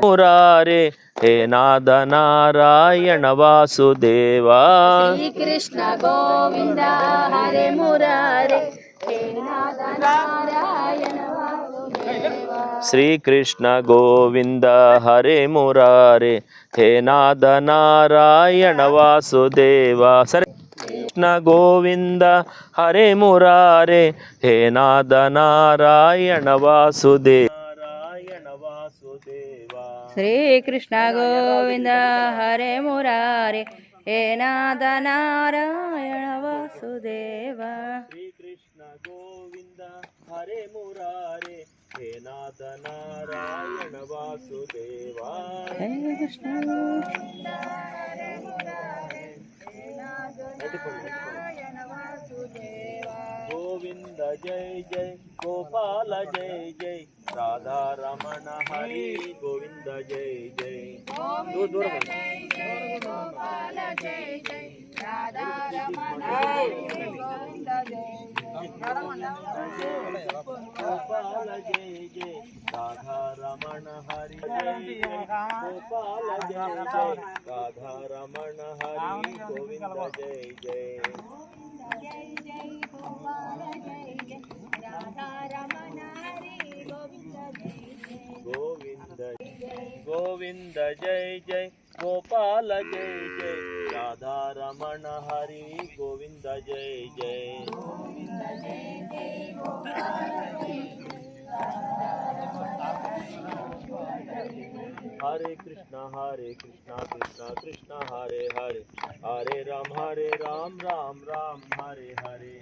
మురారే హే నాద నారాయణ వాసుదేవా శ్రీకృష్ణ గోవింద హరే మురారే హే నాద నారాయణ వాసుదేవా శ్రీకృష్ణ గోవింద హరే మురారే హే నాద నారాయణ వాసుదేవా సరే కృష్ణ గోవింద హరే మురారే హే నాద నారాయణ వాసుదేవ నారాయణ వాసుదేవా శ్రీకృష్ణ గోవింద హరే మురారే హే నాద నారాయణ వాసుదేవ. శ్రీకృష్ణ గోవింద హరే మురారే హే నాద నారాయణ వాసుదేవా. హరే కృష్ణ. గోవింద జై జై గోపాల జై జై రాధా రమణ హరి గోవింద జై జై దూరం దూరం ఉండు. గోపాల జై జై రాధా రమణ హరి జై జై గోపాల జై జై రాధా రమణ హరి గోవింద జై జై గోవింద గోవింద జై జై గోపాల జై జై రాధా రమణ హరి గోవింద జై జై హరే కృష్ణ హరే కృష్ణ కృష్ణ కృష్ణ హరే హరే హరే రామ్ హరే రామ్ రామ్ రామ్ హరే హరే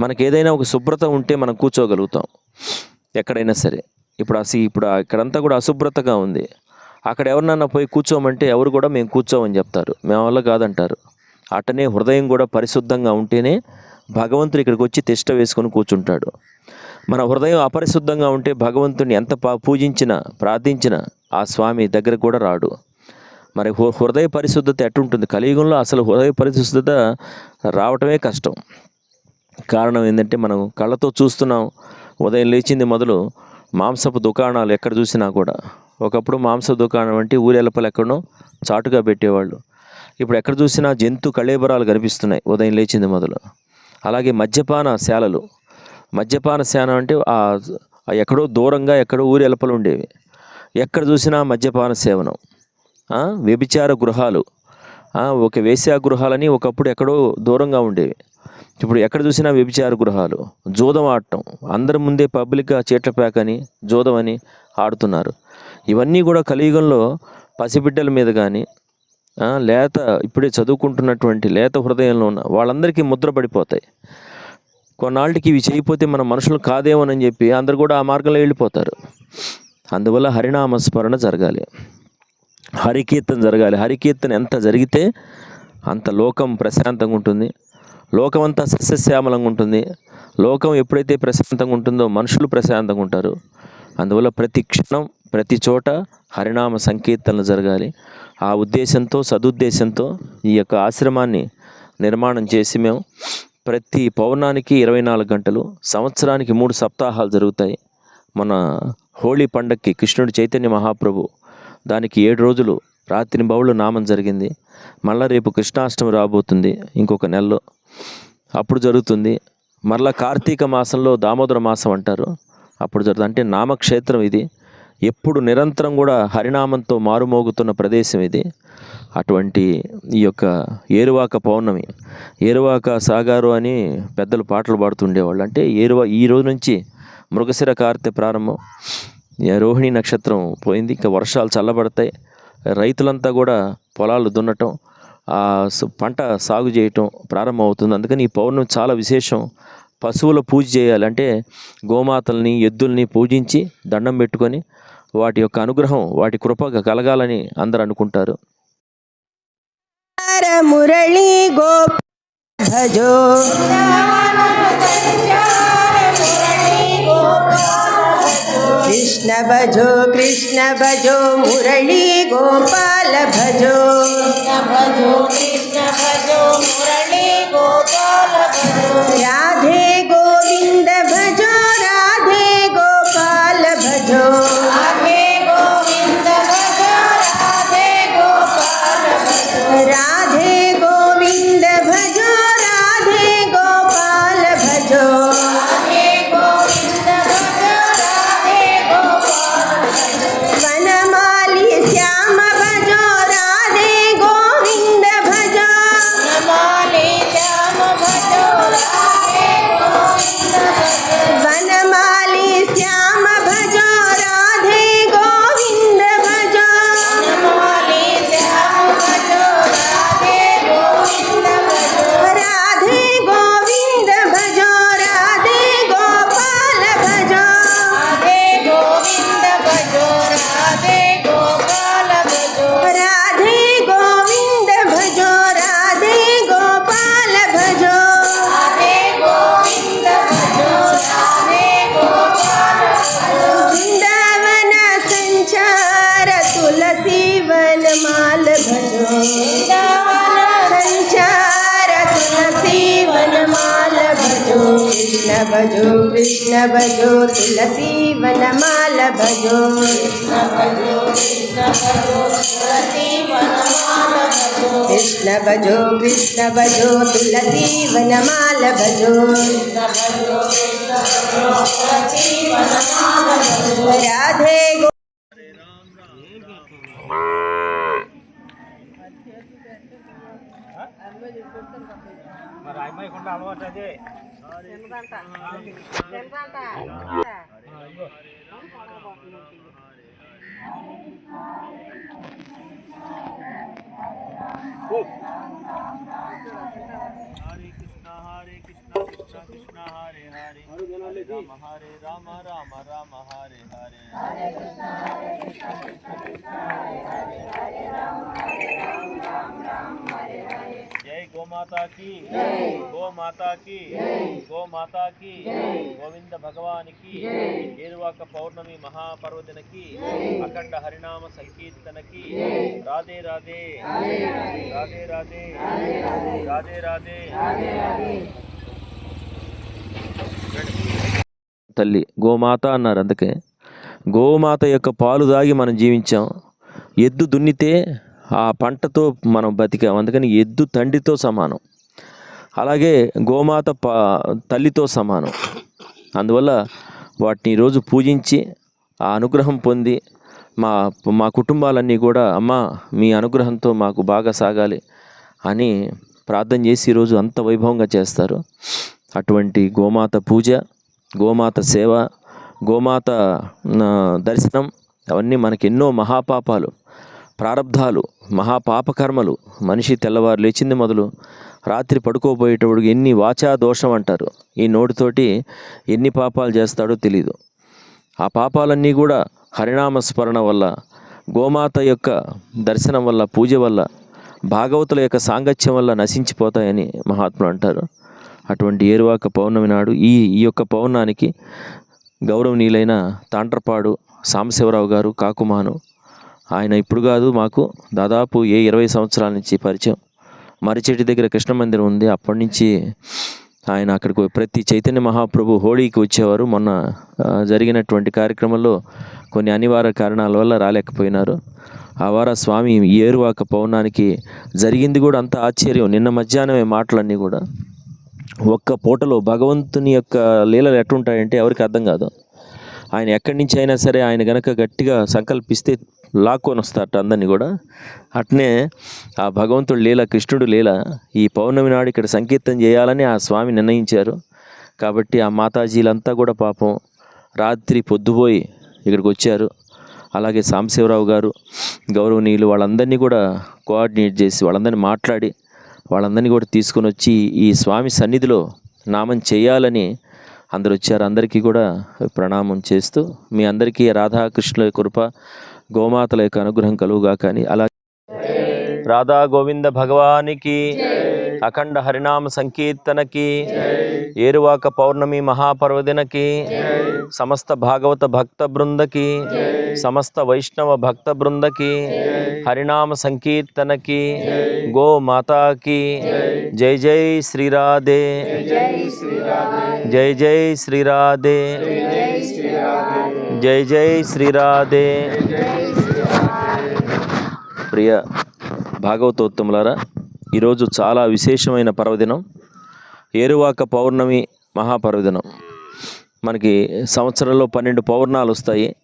మనకి ఏదైనా ఒక శుభ్రత ఉంటే మనం కూర్చోగలుగుతాం. ఎక్కడైనా సరే. ఇప్పుడు అసి ఇప్పుడు ఇక్కడంతా కూడా అశుభ్రతగా ఉంది. అక్కడ ఎవరినన్నా పోయి కూర్చోమంటే ఎవరు కూడా మేము కూర్చోమని చెప్తారు. మేము వల్ల కాదంటారు. అటనే హృదయం కూడా పరిశుద్ధంగా ఉంటేనే భగవంతుడు ఇక్కడికి వచ్చి తిష్ట వేసుకొని కూర్చుంటాడు. మన హృదయం అపరిశుద్ధంగా ఉంటే భగవంతుని ఎంత పూజించినా ప్రార్థించినా ఆ స్వామి దగ్గర కూడా రాడు. మరి హృదయ పరిశుద్ధత ఎట్టుంటుంది? కలియుగంలో అసలు హృదయ పరిశుద్ధత రావటమే కష్టం. కారణం ఏంటంటే మనం కళ్ళతో చూస్తున్నాం. ఉదయం లేచింది మొదలు మాంసపు దుకాణాలు ఎక్కడ చూసినా కూడా. ఒకప్పుడు మాంస దుకాణం అంటే ఊరెలపలు ఎక్కడనో చాటుగా పెట్టేవాళ్ళు. ఇప్పుడు ఎక్కడ చూసినా జంతు కళేబరాలు కనిపిస్తున్నాయి ఉదయం లేచింది మొదలు. అలాగే మద్యపాన శాలలు. మద్యపాన శాన అంటే ఆ ఎక్కడో దూరంగా ఎక్కడో ఊరెలపలు ఉండేవి. ఎక్కడ చూసినా మద్యపాన సేవనం. వ్యభిచార గృహాలు. ఒక వేశ్యా గృహాలని ఒకప్పుడు ఎక్కడో దూరంగా ఉండేవి. ఇప్పుడు ఎక్కడ చూసినా వ్యభిచార గృహాలు. జూదం ఆడటం. అందరి ముందే పబ్లిక్గా చీట్ల ప్యాక్ అని జూదం అని ఆడుతున్నారు. ఇవన్నీ కూడా కలియుగంలో పసిబిడ్డల మీద కానీ లేత ఇప్పుడే చదువుకుంటున్నటువంటి లేత హృదయంలో ఉన్న వాళ్ళందరికీ ముద్ర పడిపోతాయి. కొన్నాళ్ళకి ఇవి చేయకపోతే మన మనుషులు కాదేమోనని చెప్పి అందరు కూడా ఆ మార్గంలో వెళ్ళిపోతారు. అందువల్ల హరినామ స్మరణ జరగాలి. హరికీర్తన జరగాలి. హరికీర్తన ఎంత జరిగితే అంత లోకం ప్రశాంతంగా ఉంటుంది. లోకం అంతా సస్యశ్యామలంగా ఉంటుంది. లోకం ఎప్పుడైతే ప్రశాంతంగా ఉంటుందో మనుషులు ప్రశాంతంగా ఉంటారు. అందువల్ల ప్రతి క్షణం ప్రతి చోట హరినామ సంకీర్తనలు జరగాలి. ఆ ఉద్దేశంతో సదుద్దేశంతో ఈ యొక్క ఆశ్రమాన్ని నిర్మాణం చేసి మేము ప్రతి పౌర్ణానికి ఇరవై నాలుగు గంటలు సంవత్సరానికి మూడు సప్తాహాలు జరుగుతాయి. మన హోళీ పండక్కి కృష్ణుడు చైతన్య మహాప్రభు దానికి ఏడు రోజులు రాత్రి బౌళ్ళు నామం జరిగింది. మళ్ళా రేపు కృష్ణాష్టమి రాబోతుంది ఇంకొక నెలలో. అప్పుడు జరుగుతుంది. మరలా కార్తీక మాసంలో దామోదర మాసం అంటారు. అప్పుడు జరుగుతుంది. అంటే నామక్షేత్రం ఇది. ఎప్పుడు నిరంతరం కూడా హరినామంతో మారుమోగుతున్న ప్రదేశం ఇది. అటువంటి ఈ యొక్క ఏరువాక పౌర్ణమి. ఏరువాక సాగారు అని పెద్దలు పాటలు పాడుతుండేవాళ్ళు. అంటే ఏరువా ఈ రోజు నుంచి మృగశిర కార్తె ప్రారంభం. రోహిణి నక్షత్రం పోయింది. ఇంకా వర్షాలు చల్లబడతాయి. రైతులంతా కూడా పొలాలు దున్నటం పంట సాగు చేయటం ప్రారంభమవుతుంది. అందుకని ఈ పౌర్ణమి చాలా విశేషం. పశువుల పూజ చేయాలంటే గోమాతల్ని ఎద్దుల్ని పూజించి దండం పెట్టుకొని వాటి యొక్క అనుగ్రహం వాటి కృప కలగాలని అందరు అనుకుంటారు. గోప कृष्ण भजो कृष्ण भजो मुरली गोपाल भजो भजो कृष्ण भजो मुरली गोपाल भजो భజో కృష్ణ భజో తులసీ వనమాల భజో. కృష్ణ భజో కృష్ణ భజో తులసీ వనమాల భజో. రాధే లేకుండా అలవాటు అదే కృష్ణ హరే హరే రామ హరే రామ రామ రామ హరే హరే హరే గోమాతాకి గోమాతాకి గోమాతాకి గోవింద భగవానికి ఏరువాక పౌర్ణమి మహాపర్వదినకి అఖండ హరినామ సంకీర్తనకి రాధే రాధే. రాధే రాధే. రాధే రాధే. తల్లి గోమాత అన్నారు అందుకే. గోమాత యొక్క పాలు దాగి మనం జీవించాం. ఎద్దు దున్నితే ఆ పంటతో మనం బతికాం. అందుకని ఎద్దు తండ్రితో సమానం. అలాగే గోమాత పా తల్లితో సమానం. అందువల్ల వాటిని ఈరోజు పూజించి ఆ అనుగ్రహం పొంది మా మా కుటుంబాలన్నీ కూడా అమ్మ మీ అనుగ్రహంతో మాకు బాగా సాగాలి అని ప్రార్థన చేసి ఈరోజు అంత వైభవంగా చేస్తారు. అటువంటి గోమాత పూజ గోమాత సేవ గోమాత దర్శనం అవన్నీ మనకి ఎన్నో మహాపాపాలు. ప్రారంధాలు మహాపాపకర్మలు మనిషి తెల్లవారు లేచింది మొదలు రాత్రి పడుకోబోయేటప్పుడు ఎన్ని వాచా దోషం అంటారు? ఈ నోటితోటి ఎన్ని పాపాలు చేస్తాడో తెలీదు. ఆ పాపాలన్నీ కూడా హరినామస్మరణ వల్ల గోమాత యొక్క దర్శనం వల్ల పూజ వల్ల భాగవతుల యొక్క సాంగత్యం వల్ల నశించిపోతాయని మహాత్ములు అంటారు. అటువంటి ఏరువాక పౌర్ణమి నాడు ఈ ఈ యొక్క పౌర్ణానికి గౌరవనీయులైన తాండ్రపాడు సాంబశివరావు గారు కాకుమాను ఆయన ఇప్పుడు కాదు మాకు దాదాపు ఏ ఇరవై సంవత్సరాల నుంచి పరిచయం. మరిచెట్టు దగ్గర కృష్ణ మందిరం ఉంది. అప్పటి నుంచి ఆయన అక్కడికి ప్రతి చైతన్య మహాప్రభు హోళీకి వచ్చేవారు. మొన్న జరిగినటువంటి కార్యక్రమంలో కొన్ని అనివార్య కారణాల వల్ల రాలేకపోయినారు. ఆ వార స్వామి ఏరువాక పౌర్ణానికి జరిగింది కూడా అంత ఆశ్చర్యం. నిన్న మధ్యాహ్నమే మాటలన్నీ కూడా. ఒక్క పూటలో భగవంతుని యొక్క లీలలు ఎట్లుంటాయంటే ఎవరికి అర్థం కాదు. ఆయన ఎక్కడి నుంచి అయినా సరే ఆయన గనక గట్టిగా సంకల్పిస్తే లాక్కొని వస్తారట అందరినీ కూడా. అట్నే ఆ భగవంతుడు లీల కృష్ణుడు లీల ఈ పౌర్ణమి నాడు ఇక్కడ సంకీర్తన చేయాలని ఆ స్వామి నిర్ణయించారు. కాబట్టి ఆ మాతాజీలంతా కూడా పాపం రాత్రి పొద్దుపోయి ఇక్కడికి వచ్చారు. అలాగే సాంబశివరావు గారు గౌరవనీయులు వాళ్ళందరినీ కూడా కోఆర్డినేట్ చేసి వాళ్ళందరినీ మాట్లాడి వాళ్ళందరినీ కూడా తీసుకొని వచ్చి ఈ స్వామి సన్నిధిలో నామం చేయాలని అందరు వచ్చారు అందరికీ కూడా ప్రణామం చేస్తూ మీ అందరికీ రాధాకృష్ణుల కృప గోమాతల యొక్క అనుగ్రహం కలుగుగా కానీ అలా రాధా గోవింద భగవానికి అఖండ హరినామ సంకీర్తనకి ఏరువాక పౌర్ణమి మహాపర్వదినకి సమస్త భాగవత భక్త బృందకి సమస్త వైష్ణవ భక్త బృందకి హరినామ సంకీర్తనకి గో మాతాకి జై జై శ్రీరాధే. జై జై శ్రీరాధే జై జై శ్రీరాధే ప్రియ భాగవతోత్తములారా ఈరోజు చాలా విశేషమైన పర్వదినం. ఏరువాక పౌర్ణమి మహాపర్వదినం. మనకి సంవత్సరంలో పన్నెండు పౌర్ణాలు వస్తాయి.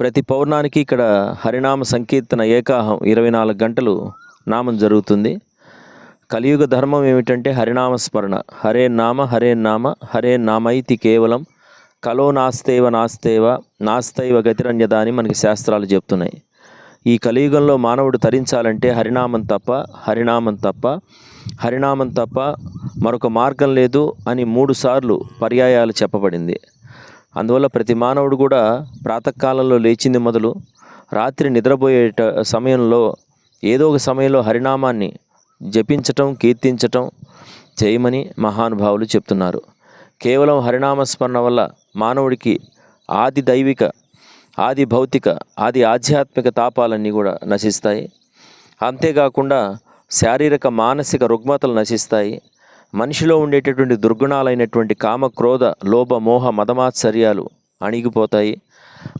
ప్రతి పౌర్ణానికి ఇక్కడ హరినామ సంకీర్తన ఏకాహం ఇరవై నాలుగు గంటలు నామం జరుగుతుంది. కలియుగ ధర్మం ఏమిటంటే హరినామ స్మరణ హరే నామ హరే నామ హరే నామైతి కేవలం. కలో నాస్తేవ నాస్తేవ నాస్తైవ గతిరంజదా అని మనకి శాస్త్రాలు చెప్తున్నాయి. ఈ కలియుగంలో మానవుడు తరించాలంటే హరినామం తప్ప హరినామం తప్ప హరినామం తప్ప మరొక మార్గం లేదు అని మూడు సార్లు పర్యాయాలు చెప్పబడింది. అందువల్ల ప్రతి మానవుడు కూడా ప్రాతకాలంలో లేచింది మొదలు రాత్రి నిద్రపోయే సమయంలో ఏదో ఒక సమయంలో హరినామాన్ని జపించటం కీర్తించటం చేయమని మహానుభావులు చెప్తున్నారు. కేవలం హరినామస్మరణ వల్ల మానవుడికి ఆది దైవిక ఆది భౌతిక ఆది ఆధ్యాత్మిక తాపాలన్నీ కూడా నశిస్తాయి. అంతేకాకుండా శారీరక మానసిక రుగ్మతలు నశిస్తాయి. మనిషిలో ఉండేటటువంటి దుర్గుణాలైనటువంటి కామ క్రోధ లోభ మోహ మదమాత్సర్యాలు అణిగిపోతాయి.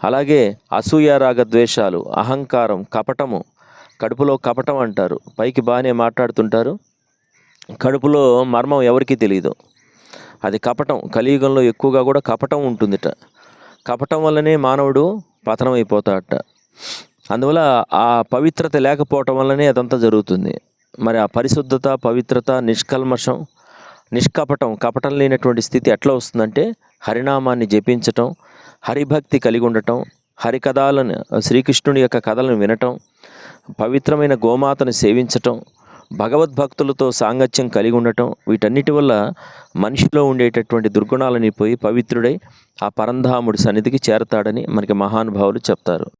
అలాగే అసూయ రాగ ద్వేషాలు అహంకారం కపటము కడుపులో కపటం అంటారు. పైకి బాగానే మాట్లాడుతుంటారు. కడుపులో మర్మం ఎవరికీ తెలియదు అది కపటం. కలియుగంలో ఎక్కువగా కూడా కపటం ఉంటుందిట. కపటం వల్లనే మానవుడు పతనం అయిపోతాడట అందువల్ల ఆ పవిత్రత లేకపోవటం వల్లనే అదంతా జరుగుతుంది. మరి ఆ పరిశుద్ధత పవిత్రత నిష్కల్మషం నిష్కపటం కపటం లేనటువంటి స్థితి ఎట్లా వస్తుందంటే హరినామాన్ని జపించటం హరిభక్తి కలిగి ఉండటం హరికథాలను శ్రీకృష్ణుని యొక్క కథలను వినటం పవిత్రమైన గోమాతను సేవించటం భగవద్భక్తులతో సాంగత్యం కలిగి ఉండటం వీటన్నిటి వల్ల మనిషిలో ఉండేటటువంటి దుర్గుణాలని పోయి పవిత్రుడై ఆ పరంధాముడి సన్నిధికి చేరతాడని మనకి మహానుభావులు చెప్తారు.